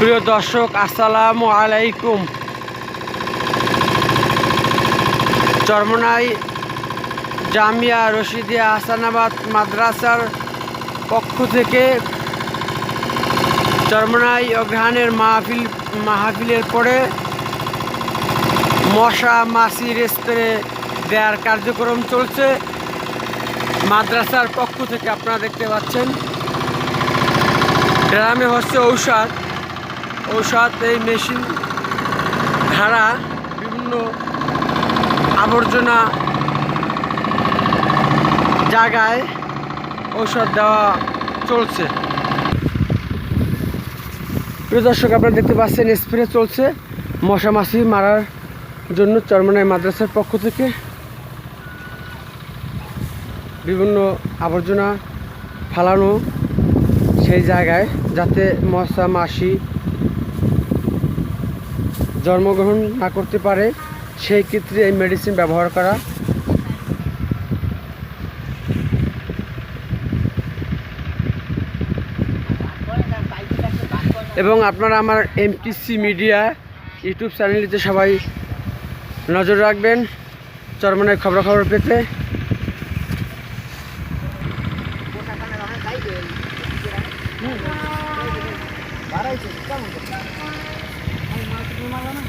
প্রিয় দর্শক, আসসালামু আলাইকুম। চরমনাই জামিয়া রশিদিয়া হাসানাবাদ মাদ্রাসার পক্ষ থেকে চরমনাই অগ্রহাণের মাহফিল, মাহফিলের পরে মশা মাছির স্প্রে দেওয়ার কার্যক্রম চলছে। মাদ্রাসার পক্ষ থেকে আপনারা দেখতে পাচ্ছেন। গ্রামে হচ্ছে ঔষধ। ঔষধ, এই মেশিন ধারা বিভিন্ন আবর্জনা জায়গায় ঔষধ দেওয়া চলছে। প্রিয় দর্শক, আপনারা দেখতে পাচ্ছেন স্প্রে চলছে মশা মাছি মারার জন্য চরমনাই মাদ্রাসার পক্ষ থেকে। বিভিন্ন আবর্জনা ফালানো সেই জায়গায় যাতে মশা মাছি জন্মগ্রহণ না করতে পারে, সেই ক্ষেত্রে এই মেডিসিন ব্যবহার করা এবং আপনারা আমার এমটিসি মিডিয়া ইউটিউব চ্যানেলটিতে সবাই নজর রাখবেন। চরমনের খবরাখবর পেতে। hayvanı